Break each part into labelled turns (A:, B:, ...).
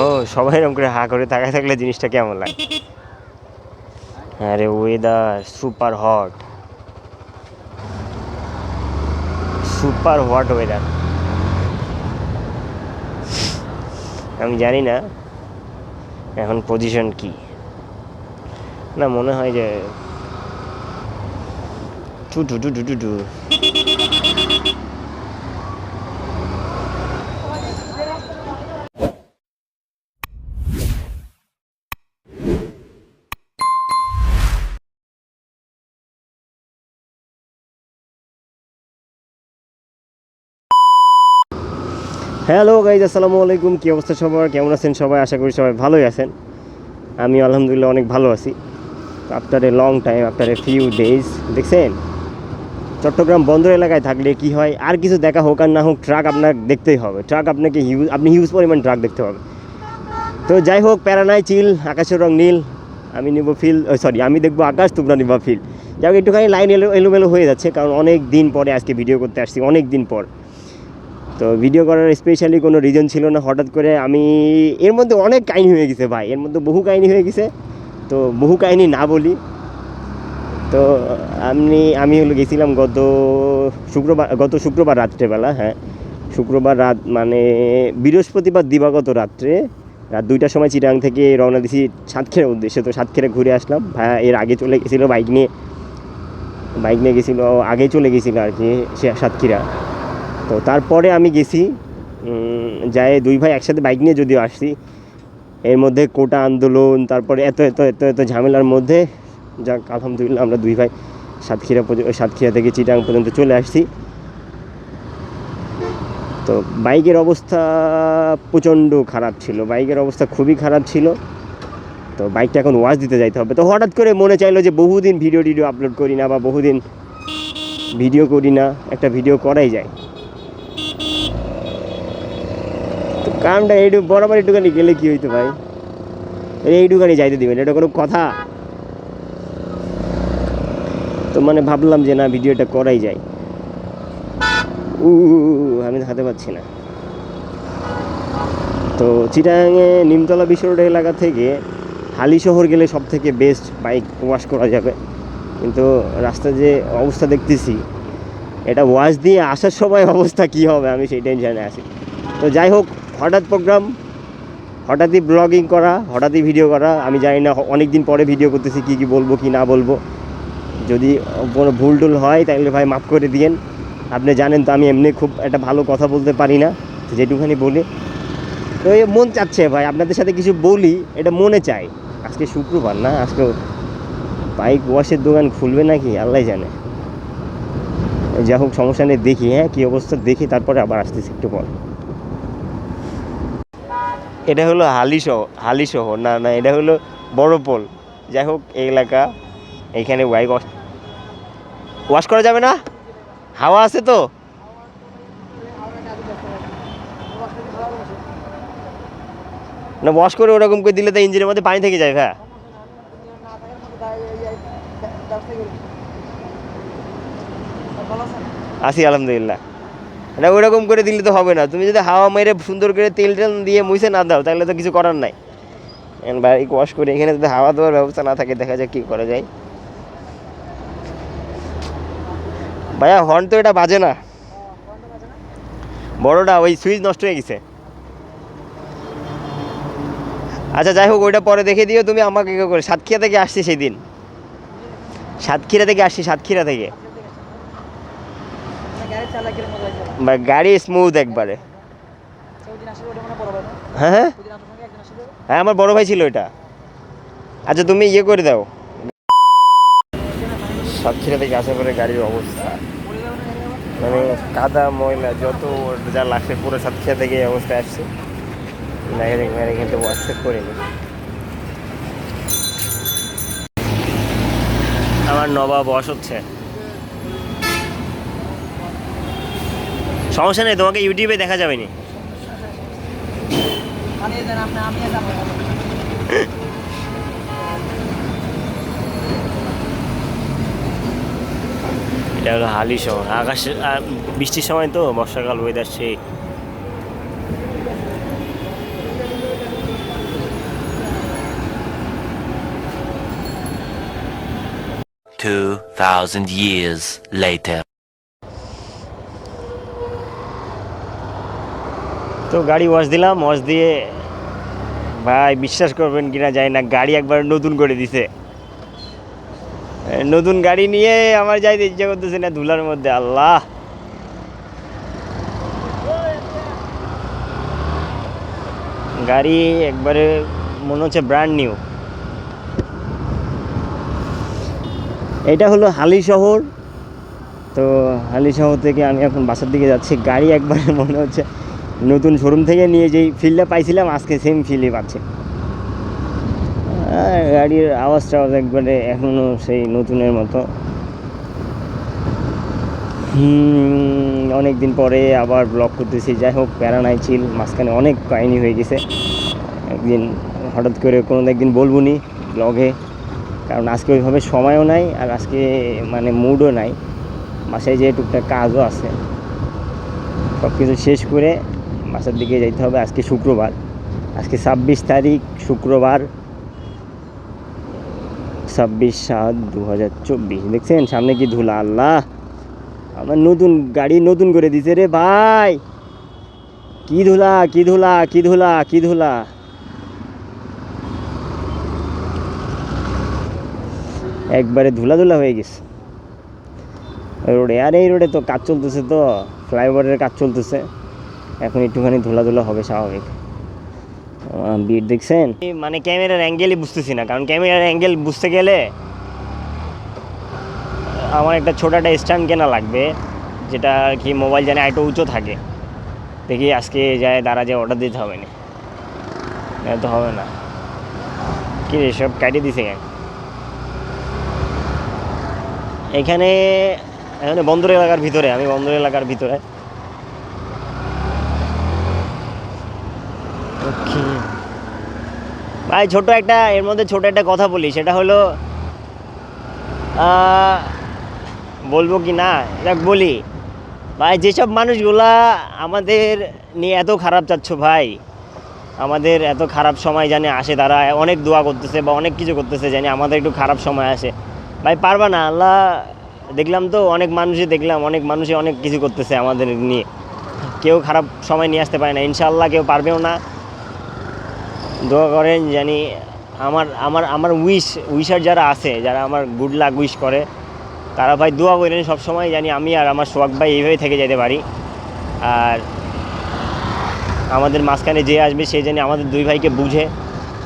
A: ও, সবাই এরকম করে হা করে তাকায় থাকলে জিনিসটা কেমন লাগে? আরে weather super hot super hot weather আমি জানি না, এখন পজিশন কি। না, মনে হয় যে two two two two two two hello guys আসসালামু আলাইকুম। কী অবস্থা সবার? কেমন আছেন সবাই? আশা করি সবাই ভালোই আছেন। আমি আলহামদুলিল্লাহ অনেক ভালো আছি। After a long time after a few days দেখছেন? চট্টগ্রাম বন্দর এলাকায় থাকলে কি হয়? আর কিছু দেখা হোক আর না হোক ট্রাক আপনার দেখতেই হবে। ট্রাক আপনাকে হিউজ আপনি হিউজ পরিমাণ ট্রাক দেখতে হবে তো যাই হোক, প্যারানাই চিল, আকাশের রং নীল, আমি নিব ফিল সরি আমি দেখব আকাশ, তোমরা নিবা ফিল যাই হোক, একটুখানি লাইন এলো, এলোমেলো হয়ে যাচ্ছে, কারণ অনেক দিন পরে আজকে ভিডিও করতে আসছি, অনেক দিন পর। তো ভিডিও করার স্পেশালি কোনো রিজন ছিল না, হঠাৎ করে আমি, এর মধ্যে অনেক কাহিনী হয়ে গেছে ভাই, এর মধ্যে বহু কাহিনী হয়ে গেছে। তো বহু কাহিনী না বলি তো আমি আমি হলো গেছিলাম গত শুক্রবার গত শুক্রবার রাত্রেবেলা হ্যাঁ। শুক্রবার রাত মানে বৃহস্পতিবার দিবাগত রাত্রে, রাত দুইটার সময় চিরাং থেকে রওনা দিছি সাতক্ষীরার উদ্দেশ্যে। তো সাতক্ষীরা ঘুরে আসলাম। ভাইয়া এর আগে চলে গেছিল বাইক নিয়ে বাইক নিয়ে গেছিল, আগে চলে গেছিল আর কি, সে সাতক্ষীরা। তো তারপরে আমি গেছি যাই দুই ভাই একসাথে বাইক নিয়ে যদিও আসছি। এর মধ্যে কোটা আন্দোলন, তারপরে এত এত এত এত ঝামেলার মধ্যে যাক, আলহামদুলিল্লাহ আমরা দুই ভাই সাতক্ষীরা সাতক্ষীরা থেকে চিটাং পর্যন্ত চলে আসছি। তো বাইকের অবস্থা প্রচণ্ড খারাপ ছিল, বাইকের অবস্থা খুবই খারাপ ছিল। তো বাইকটা এখন ওয়াশ দিতে যাইতে হবে। তো হঠাৎ করে মনে চাইলো যে বহুদিন ভিডিও টিডিও আপলোড করি না বা বহুদিন ভিডিও করি না, একটা ভিডিও করাই যায়। তো কামটা এইটু বরাবর একটুখানি গেলে কী হইতো ভাই? এইটুখানি যাইতে দিবেন, এটা কোনো কথা? তো মানে ভাবলাম যে না, ভিডিওটা করাই যায়। উ আমি হাতে পাচ্ছি না। তো চিটাঙে নিমতলা বিশ্ব রোড এলাকা থেকে হালি শহর গেলে সব থেকে বেস্ট বাইক ওয়াশ করা যাবে। কিন্তু রাস্তা যে অবস্থা দেখতেছি, এটা ওয়াশ দিয়ে আসার সময় অবস্থা কি হবে আমি সেই টেনশানে আছি। তো যাই হোক, হঠাৎ প্রোগ্রাম হঠাৎই ব্লগিং করা, হঠাৎই ভিডিও করা। আমি জানি না অনেক দিন পরে ভিডিও করতেছি, কী কী বলব, কি না বলব। যদি কোনো ভুল টুল হয়, তাহলে ভাই মাফ করে দিয়েন। আপনি জানেন তো আমি এমনি খুব একটা ভালো কথা বলতে পারি না যেটুখানি বলি। তো মন চাচ্ছে ভাই, আপনাদের সাথে কিছু বলি, এটা মনে চাই। আজকে শুক্রবার না, আজকে বাইক ওয়াশের দোকান খুলবে নাকি, আল্লাহ জানে। যা হোক, সমস্যা নেই, দেখি হ্যাঁ কী অবস্থা, দেখি, তারপরে আবার আসতেছি, একটু পর। এটা হলো হালি শহর হালি শহর, না না, এটা হলো বড় পোল। যাই হোক, এই এলাকা এইখানে বাইক ওয়াশ করা যাবে না? হাওয়া আছে তো? না ওয়াশ করে ওরকম করে দিলে তো ইঞ্জিনের মধ্যে পানি থেকে যায় ভাই আছি, আলহামদুলিল্লাহ। এটা ওইরকম করে দিলে তো হবে না। তুমি যদি হাওয়া মেরে সুন্দর করে তেল টেল দিয়ে মুছে না দাও, তাহলে তো কিছু করার নাই। বাইক ওয়াশ করে এখানে যদি হাওয়া দেওয়ার ব্যবস্থা না থাকে, দেখা যাক কী করা যায়। ভাইয়া হর্ন তো এটা বাজে না। বড়টা, ওই সুইচ নষ্ট হয়ে গেছে। আচ্ছা যাই হোক, ওইটা পরে দেখে দিও তুমি আমাকে কেউ করে। সাতক্ষীরা থেকে আসছি সেদিন। সাতক্ষীরা থেকে আসছি, সাতক্ষীরা থেকে। গাড়ি স্মুথ একবারে। হ্যাঁ হ্যাঁ। হ্যাঁ আমার বড় ভাই ছিল এটা আচ্ছা তুমি ইয়ে করে দাও। সাতক্ষীরা থেকে আসার পরে গাড়ির অবস্থা। মানে কাদা, ময়লা, যত যা লাগছে পুরো সাতক্ষীরা থেকে এই অবস্থায় আসছে। যাক এখানে কিন্তু হোয়াটসঅ্যাপ করে নি আমার নবাব বস হচ্ছে। সমস্যা নেই, তোমাকে ইউটিউবে দেখা যাবে নি। এটা হলো হালি শহর। আকাশে বৃষ্টির সময় তো বর্ষাকাল ওয়েদার সেই।
B: Two thousand years later.
A: তো গাড়ি ওয়াশ দিলাম ওয়াশ দিয়ে ভাই বিশ্বাস করবেন কিনা যায় না গাড়ি একবার নতুন করে দিছে। নতুন গাড়ি নিয়ে আমার যাইতে ইচ্ছা করতেছে না ধুলার মধ্যে, আল্লাহ। গাড়ি একবারে মনে হচ্ছে ব্র্যান্ড নিউ এটা হলো হালি শহর। তো হালি শহর থেকে আমি এখন বাসার দিকে যাচ্ছি। গাড়ি একবারে মনে হচ্ছে নতুন শোরুম থেকে নিয়ে যেই ফিলটা পাইছিলাম, আজকে সেম ফিলই পাচ্ছি। গাড়ির আওয়াজ টাওয়াজ একবারে এখনও সেই নতুনের মতো। অনেক দিন পরে আবার ব্লগ করতেছি। যাই হোক, প্যারা নাই ছিল মাঝখানে অনেক কাহিনি হয়ে গেছে। একদিন হঠাৎ করে কোনো একদিন বলব নি ব্লগে কারণ আজকে ওইভাবে সময়ও নাই আর আজকে মানে মুডও নাই। বাসায় যে টুকটাক কাজও আছে। সব কিছু শেষ করে বাসার দিকে যাইতে হবে আজকে শুক্রবার। আজকে ছাব্বিশ তারিখ, শুক্রবার। ছাব্বিশ সাত দু হাজার চব্বিশ। দেখছেন? সামনে কি ধুলা? আল্লাহ! আমার নতুন গাড়ি নতুন করে দিছে রে ভাই। কি ধুলা কি ধুলা কি ধুলা কি ধুলা? একবারে ধুলা ধুলা হয়ে গেছে। রোডে, আর এই রোডে তো কাজ চলতেছে তো। ফ্লাইওভারের কাজ চলতেছে। এখন একটুখানি ধুলা ধুলা হবে স্বাভাবিক। বিট দেখছেন? মানে ক্যামেরার অ্যাঙ্গেলই বুঝতেছি না, কারণ ক্যামেরার অ্যাঙ্গেল বুঝতে গেলে আমার একটা ছোট একটা স্ট্যান্ড কেনা লাগবে, যেটা আর কি মোবাইল জানে একটু উঁচু থাকে। দেখি আজকে যায় দাঁড়া যায় অর্ডার দিতে হবে না, তো হবে না। কি রে, সব কাটিয়ে দিছে কেন? এখানে এখানে বন্দর এলাকার ভিতরে, আমি বন্দর এলাকার ভিতরে। ভাই, ছোট একটা, এর মধ্যে ছোট একটা কথা বলি, সেটা হলো বলব কি না? যাক বলি। ভাই, যেসব মানুষগুলা আমাদের নিয়ে এত খারাপ চাচ্ছ ভাই, আমাদের এত খারাপ সময় জানে আসে, তারা অনেক দোয়া করতেছে বা অনেক কিছু করতেছে জানি আমাদের একটু খারাপ সময় আসে। ভাই, পারবা না, আল্লাহ, দেখলাম তো অনেক মানুষই দেখলাম, অনেক মানুষই অনেক কিছু করতেছে আমাদের নিয়ে। কেউ খারাপ সময় নিয়ে আসতে পারে না ইনশাল্লাহ কেউ পারবেও না। দোয়া করেন জানি আমার আমার আমার উইশ উইশার যারা আছে, যারা আমার গুড লাক উইশ করে, তারা ভাই দোয়া করেন সবসময় জানি আমি আর আমার সোহাগ ভাই এইভাবে থেকে যেতে পারি। আর আমাদের মাঝখানে যে আসবে সে জানি আমাদের দুই ভাইকে বুঝে,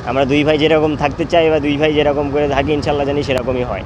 A: আমরা দুই ভাই যেরকম থাকতে চাই বা দুই ভাই যেরকম করে থাকি, ইনশাল্লাহ জানি সেরকমই হয়।